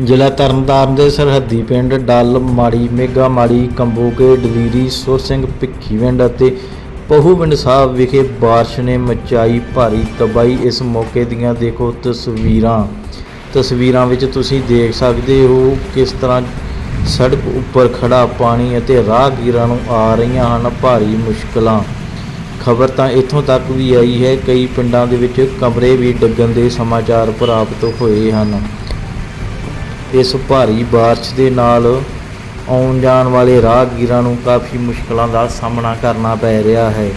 ਜ਼ਿਲ੍ਹਾ ਤਰਨਤਾਰਨ ਦੇ ਸਰਹੱਦੀ ਪਿੰਡ ਡੱਲ, ਮਾੜੀ ਮੇਗਾ ਮਾੜੀ ਕੰਬੋਕੇ ਡਲੀਰੀ ਸੁਰ ਸਿੰਘ ਭਿੱਖੀਵਿੰਡ ਅਤੇ ਪਹੂਵਿੰਡ ਸਾਹਿਬ ਵਿਖੇ ਬਾਰਿਸ਼ ਨੇ ਮਚਾਈ ਭਾਰੀ ਤਬਾਹੀ। ਇਸ ਮੌਕੇ ਦੀਆਂ ਦੇਖੋ ਤਸਵੀਰਾਂ। ਤਸਵੀਰਾਂ ਵਿੱਚ ਤੁਸੀਂ ਦੇਖ ਸਕਦੇ ਹੋ ਕਿਸ ਤਰ੍ਹਾਂ ਸੜਕ ਉੱਪਰ ਖੜਾ ਪਾਣੀ ਅਤੇ ਰਾਹਗੀਰਾਂ ਨੂੰ ਆ ਰਹੀਆਂ ਹਨ ਭਾਰੀ ਮੁਸ਼ਕਲਾਂ। ਖਬਰ ਤਾਂ ਇੱਥੋਂ ਤੱਕ ਵੀ ਆਈ ਹੈ, ਕਈ ਪਿੰਡਾਂ ਦੇ ਵਿੱਚ ਕਮਰੇ ਵੀ ਡੱਗਣ ਦੇ ਸਮਾਚਾਰ ਪ੍ਰਾਪਤ ਹੋਏ ਹਨ। ਇਸ ਭਾਰੀ ਬਾਰਿਸ਼ ਦੇ ਨਾਲ ਆਉਣ ਜਾਣ ਵਾਲੇ ਰਾਹਗੀਰਾਂ ਨੂੰ ਕਾਫੀ ਮੁਸ਼ਕਲਾਂ ਦਾ ਸਾਹਮਣਾ ਕਰਨਾ ਪੈ ਰਿਹਾ ਹੈ।